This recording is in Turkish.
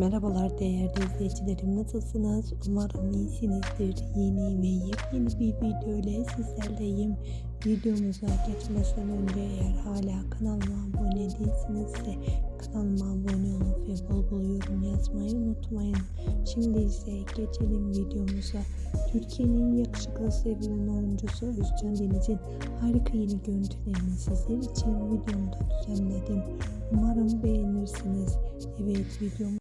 Merhabalar değerli izleyicilerim nasılsınız? Umarım iyisinizdir. Yeni ve yepyeni bir video ile sizlerleyim. Videomuza geçmeden önce eğer hala kanalıma abone değilsinizse kanalıma abone olup ve bol bol yorum yazmayı unutmayın. Şimdi ise geçelim videomuza. Türkiye'nin yakışıklı sevilen oyuncusu Özcan Deniz'in harika yeni görüntülerini sizler için videomda düzenledim. Umarım beğenirsiniz. Evet videomu